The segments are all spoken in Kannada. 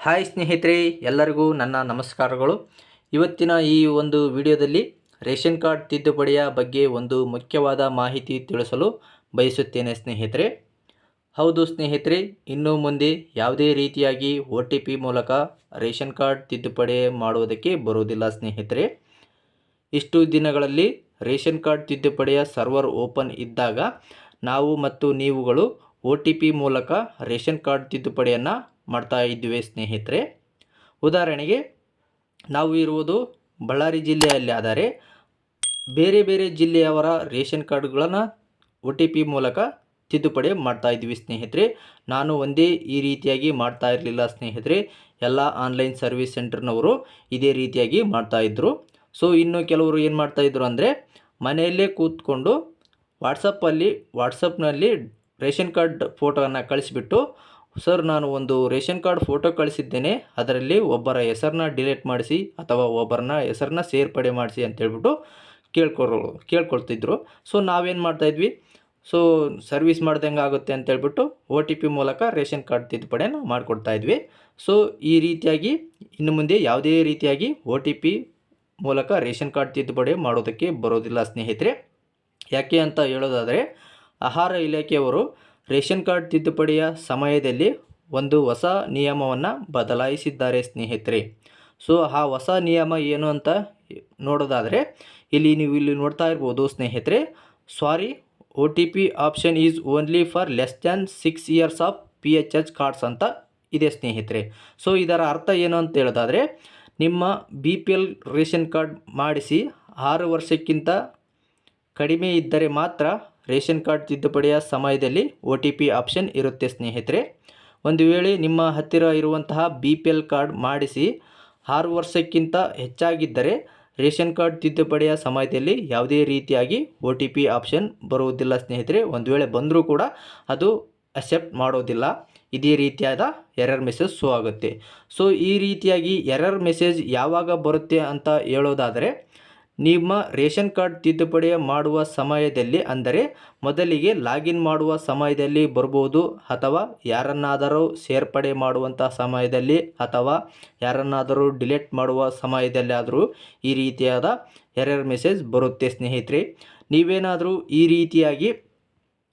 ಹಾಯ್ ಸ್ನೇಹಿತರೆ, ಎಲ್ಲರಿಗೂ ನನ್ನ ನಮಸ್ಕಾರಗಳು. ಇವತ್ತಿನ ಈ ಒಂದು ವಿಡಿಯೋದಲ್ಲಿ ರೇಷನ್ ಕಾರ್ಡ್ ತಿದ್ದುಪಡಿಯ ಬಗ್ಗೆ ಒಂದು ಮುಖ್ಯವಾದ ಮಾಹಿತಿ ತಿಳಿಸಲು ಬಯಸುತ್ತೇನೆ ಸ್ನೇಹಿತರೆ. ಹೌದು ಸ್ನೇಹಿತರೆ, ಇನ್ನು ಮುಂದೆ ಯಾವುದೇ ರೀತಿಯಾಗಿ ಒ ಮೂಲಕ ರೇಷನ್ ಕಾರ್ಡ್ ತಿದ್ದುಪಡಿ ಮಾಡುವುದಕ್ಕೆ ಬರುವುದಿಲ್ಲ ಸ್ನೇಹಿತರೆ. ಇಷ್ಟು ದಿನಗಳಲ್ಲಿ ರೇಷನ್ ಕಾರ್ಡ್ ತಿದ್ದುಪಡಿಯ ಸರ್ವರ್ ಓಪನ್ ಇದ್ದಾಗ ನಾವು ಮತ್ತು ನೀವುಗಳು ಒ ಟಿ ಪಿ ಮೂಲಕ ರೇಷನ್ ಕಾರ್ಡ್ ತಿದ್ದುಪಡಿಯನ್ನು ಮಾಡ್ತಾ ಇದ್ವಿ ಸ್ನೇಹಿತರೆ. ಉದಾಹರಣೆಗೆ, ನಾವು ಇರುವುದು ಬಳ್ಳಾರಿ ಜಿಲ್ಲೆಯಲ್ಲಿ ಆದರೆ ಬೇರೆ ಬೇರೆ ಜಿಲ್ಲೆಯವರ ರೇಷನ್ ಕಾರ್ಡ್ಗಳನ್ನು ಒ ಟಿ ಪಿ ಮೂಲಕ ತಿದ್ದುಪಡಿ ಮಾಡ್ತಾ ಇದ್ವಿ ಸ್ನೇಹಿತರೆ. ನಾನು ಒಂದೇ ಈ ರೀತಿಯಾಗಿ ಮಾಡ್ತಾ ಇರಲಿಲ್ಲ ಸ್ನೇಹಿತರೆ. ಎಲ್ಲ ಆನ್ಲೈನ್ ಸರ್ವಿಸ್ ಸೆಂಟರ್ನವರು ಇದೇ ರೀತಿಯಾಗಿ ಮಾಡ್ತಾಯಿದ್ರು ಸೊ, ಇನ್ನು ಕೆಲವರು ಏನು ಮಾಡ್ತಾಯಿದ್ರು ಅಂದರೆ, ಮನೆಯಲ್ಲೇ ಕೂತ್ಕೊಂಡು ವಾಟ್ಸಪ್ಪಲ್ಲಿ, ವಾಟ್ಸಪ್ನಲ್ಲಿ ರೇಷನ್ ಕಾರ್ಡ್ ಫೋಟೋವನ್ನು ಕಳಿಸಿಬಿಟ್ಟು ಸರ್, ನಾನು ಒಂದು ರೇಷನ್ ಕಾರ್ಡ್ ಫೋಟೋ ಕಳಿಸಿದ್ದೇನೆ. ಅದರಲ್ಲಿ ಒಬ್ಬರ ಹೆಸರನ್ನ ಡಿಲೀಟ್ ಮಾಡಿಸಿ ಅಥವಾ ಒಬ್ಬರನ್ನ ಹೆಸರನ್ನ ಸೇರ್ಪಡೆ ಮಾಡಿಸಿ ಅಂತೇಳ್ಬಿಟ್ಟು ಕೇಳ್ಕೊಳ್ಳೋ ಕೇಳ್ಕೊಳ್ತಿದ್ರು. ಸೊ, ನಾವೇನು ಮಾಡ್ತಾಯಿದ್ವಿ ಸೊ, ಸರ್ವಿಸ್ ಮಾಡ್ದಂಗೆ ಆಗುತ್ತೆ ಅಂತೇಳ್ಬಿಟ್ಟು ಒ ಟಿ ಪಿ ಮೂಲಕ ರೇಷನ್ ಕಾರ್ಡ್ ತಿದ್ದುಪಡಿಯನ್ನು ಮಾಡಿಕೊಡ್ತಾ ಇದ್ವಿ. ಸೊ, ಈ ರೀತಿಯಾಗಿ ಇನ್ನು ಮುಂದೆ ಯಾವುದೇ ರೀತಿಯಾಗಿ ಒ ಟಿ ಪಿ ಮೂಲಕ ರೇಷನ್ ಕಾರ್ಡ್ ತಿದ್ದುಪಡಿ ಮಾಡೋದಕ್ಕೆ ಬರೋದಿಲ್ಲ ಸ್ನೇಹಿತರೆ. ಯಾಕೆ ಅಂತ ಹೇಳೋದಾದರೆ, ಆಹಾರ ಇಲಾಖೆಯವರು ರೇಷನ್ ಕಾರ್ಡ್ ತಿದ್ದುಪಡಿಯ ಸಮಯದಲ್ಲಿ ಒಂದು ಹೊಸ ನಿಯಮವನ್ನು ಬದಲಾಯಿಸಿದ್ದಾರೆ ಸ್ನೇಹಿತರೆ. ಸೊ, ಆ ಹೊಸ ನಿಯಮ ಏನು ಅಂತ ನೋಡೋದಾದರೆ, ಇಲ್ಲಿ ನೀವು ಇಲ್ಲಿ ನೋಡ್ತಾ ಇರ್ಬೋದು ಸ್ನೇಹಿತರೆ sorry O T P option is only for less than six years of P H H cards ಅಂತ ಇದೆ ಸ್ನೇಹಿತರೆ. ಸೊ, ಇದರ ಅರ್ಥ ಏನು ಅಂತ ಹೇಳೋದಾದರೆ, ನಿಮ್ಮ B P L ration card ಮಾಡಿಸಿ ಆರು ವರ್ಷಕ್ಕಿಂತ ಕಡಿಮೆ ಇದ್ದರೆ ಮಾತ್ರ ರೇಷನ್ ಕಾರ್ಡ್ ತಿದ್ದುಪಡಿಯ ಸಮಯದಲ್ಲಿ ಒ ಟಿ ಪಿ ಆಪ್ಷನ್ ಇರುತ್ತೆ ಸ್ನೇಹಿತರೆ. ಒಂದು ವೇಳೆ ನಿಮ್ಮ ಹತ್ತಿರ ಇರುವಂತಹ ಬಿ ಪಿ ಎಲ್ ಕಾರ್ಡ್ ಮಾಡಿಸಿ ಆರು ವರ್ಷಕ್ಕಿಂತ ಹೆಚ್ಚಾಗಿದ್ದರೆ ರೇಷನ್ ಕಾರ್ಡ್ ತಿದ್ದುಪಡಿಯ ಸಮಯದಲ್ಲಿ ಯಾವುದೇ ರೀತಿಯಾಗಿ ಒ ಟಿ ಪಿ ಆಪ್ಷನ್ ಬರುವುದಿಲ್ಲ ಸ್ನೇಹಿತರೆ. ಒಂದು ವೇಳೆ ಬಂದರೂ ಕೂಡ ಅದು ಅಕ್ಸೆಪ್ಟ್ ಮಾಡೋದಿಲ್ಲ. ಇದೇ ರೀತಿಯಾದ ಎರರ್ ಮೆಸೇಜ್ ಶೋ ಆಗುತ್ತೆ. ಸೊ, ಈ ರೀತಿಯಾಗಿ ಎರರ್ ಮೆಸೇಜ್ ಯಾವಾಗ ಬರುತ್ತೆ ಅಂತ ಹೇಳೋದಾದರೆ ನಿಮ್ಮ ರೇಷನ್ ಕಾರ್ಡ್ ತಿದ್ದುಪಡಿ ಮಾಡುವ ಸಮಯದಲ್ಲಿ ಅಂದರೆ ಮೊದಲಿಗೆ ಲಾಗಿನ್ ಮಾಡುವ ಸಮಯದಲ್ಲಿ ಬರ್ಬೋದು ಅಥವಾ ಯಾರನ್ನಾದರೂ ಸೇರ್ಪಡೆ ಮಾಡುವಂಥ ಸಮಯದಲ್ಲಿ ಅಥವಾ ಯಾರನ್ನಾದರೂ ಡಿಲೀಟ್ ಮಾಡುವ ಸಮಯದಲ್ಲಿ ಆದರೂ ಈ ರೀತಿಯಾದ ಎರರ್ ಮೆಸೇಜ್ ಬರುತ್ತೆ ಸ್ನೇಹಿತರೆ. ನೀವೇನಾದರೂ ಈ ರೀತಿಯಾಗಿ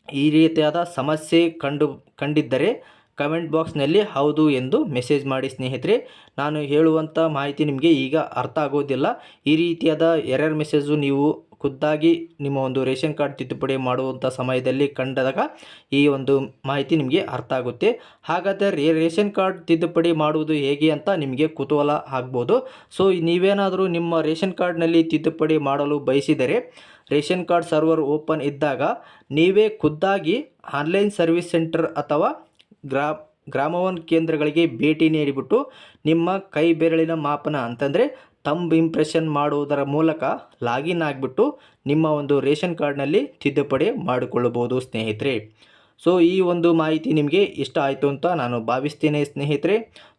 ಈ ರೀತಿಯಾದ ಸಮಸ್ಯೆ ಕಂಡು, ಕಂಡಿದ್ದರೆ ಕಮೆಂಟ್ ಬಾಕ್ಸ್ನಲ್ಲಿ ಹೌದು ಎಂದು ಮೆಸೇಜ್ ಮಾಡಿ ಸ್ನೇಹಿತರೆ. ನಾನು ಹೇಳುವಂಥ ಮಾಹಿತಿ ನಿಮಗೆ ಈಗ ಅರ್ಥ ಆಗೋದಿಲ್ಲ. ಈ ರೀತಿಯಾದ ಎರರ್ ಮೆಸೇಜು ನೀವು ಖುದ್ದಾಗಿ ನಿಮ್ಮ ಒಂದು ರೇಷನ್ ಕಾರ್ಡ್ ತಿದ್ದುಪಡಿ ಮಾಡುವಂಥ ಸಮಯದಲ್ಲಿ ಕಂಡಾಗ ಈ ಒಂದು ಮಾಹಿತಿ ನಿಮಗೆ ಅರ್ಥ ಆಗುತ್ತೆ. ಹಾಗಾದರೆ ರೇಷನ್ ಕಾರ್ಡ್ ತಿದ್ದುಪಡಿ ಮಾಡುವುದು ಹೇಗೆ ಅಂತ ನಿಮಗೆ ಕುತೂಹಲ ಆಗ್ಬೋದು. ಸೊ, ನೀವೇನಾದರೂ ನಿಮ್ಮ ರೇಷನ್ ಕಾರ್ಡ್ನಲ್ಲಿ ತಿದ್ದುಪಡಿ ಮಾಡಲು ಬಯಸಿದರೆ ರೇಷನ್ ಕಾರ್ಡ್ ಸರ್ವರ್ ಓಪನ್ ಇದ್ದಾಗ ನೀವೇ ಖುದ್ದಾಗಿ ಆನ್ಲೈನ್ ಸರ್ವಿಸ್ ಸೆಂಟರ್ ಅಥವಾ ಗ್ರಾ, ಗ್ರಾಮವನ್ ಕೇಂದ್ರಗಳಿಗೆ ಭೇಟಿ ನೀಡಿಬಿಟ್ಟು ನಿಮ್ಮ ಕೈ ಬೆರಳಿನ ಮಾಪನ ಅಂತಂದರೆ ತಂಬ್ ಇಂಪ್ರೆಷನ್ ಮಾಡುವುದರ ಮೂಲಕ ಲಾಗಿನ್ ಆಗಿಬಿಟ್ಟು ನಿಮ್ಮ ಒಂದು ರೇಷನ್ ಕಾರ್ಡ್ನಲ್ಲಿ ತಿದ್ದುಪಡಿ ಮಾಡಿಕೊಳ್ಳಬಹುದು ಸ್ನೇಹಿತರೆ. ಸೊ ಈ ಒಂದು ಮಾಹಿತಿ ನಿಮಗೆ ಇಷ್ಟ ಆಯಿತು ಅಂತ ನಾನು ಭಾವಿಸ್ತೇನೆ, ಸ್ನೇಹಿತರೆ.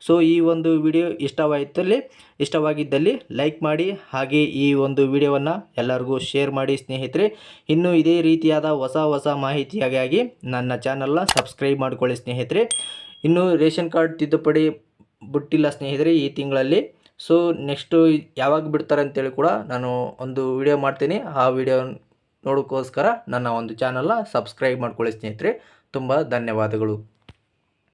ಸೊ ಈ ಒಂದು ವಿಡಿಯೋ ಇಷ್ಟವಾಯಿತಲ್ಲಿ, ಇಷ್ಟವಾಗಿದ್ದಲ್ಲಿ ಲೈಕ್ ಮಾಡಿ, ಹಾಗೆ ಈ ಒಂದು ವಿಡಿಯೋವನ್ನು ಎಲ್ಲರಿಗೂ ಶೇರ್ ಮಾಡಿ, ಸ್ನೇಹಿತರೆ. ಇನ್ನು ಇದೇ ರೀತಿಯಾದ ಹೊಸ ಹೊಸ ಮಾಹಿತಿಯಾಗಿ ನನ್ನ ಚಾನಲ್ನ ಸಬ್ಸ್ಕ್ರೈಬ್ ಮಾಡಿಕೊಳ್ಳಿ, ಸ್ನೇಹಿತರೆ. ಇನ್ನು ರೇಷನ್ ಕಾರ್ಡ್ ತಿದ್ದುಪಡಿ ಬಿಟ್ಟಿಲ್ಲ, ಸ್ನೇಹಿತರೆ, ಈ ತಿಂಗಳಲ್ಲಿ. ಸೊ ನೆಕ್ಸ್ಟು ಯಾವಾಗ ಬಿಡ್ತಾರೆ ಅಂತೇಳಿ ಕೂಡ ನಾನು ಒಂದು ವಿಡಿಯೋ ಮಾಡ್ತೀನಿ. ಆ ವಿಡಿಯೋ ನೋಡೋಕ್ಕೋಸ್ಕರ ನನ್ನ ಒಂದು ಚಾನಲ್ನ ಸಬ್ಸ್ಕ್ರೈಬ್ ಮಾಡ್ಕೊಳ್ಳಿ ಸ್ನೇಹಿತರೆ. ತುಂಬ ಧನ್ಯವಾದಗಳು.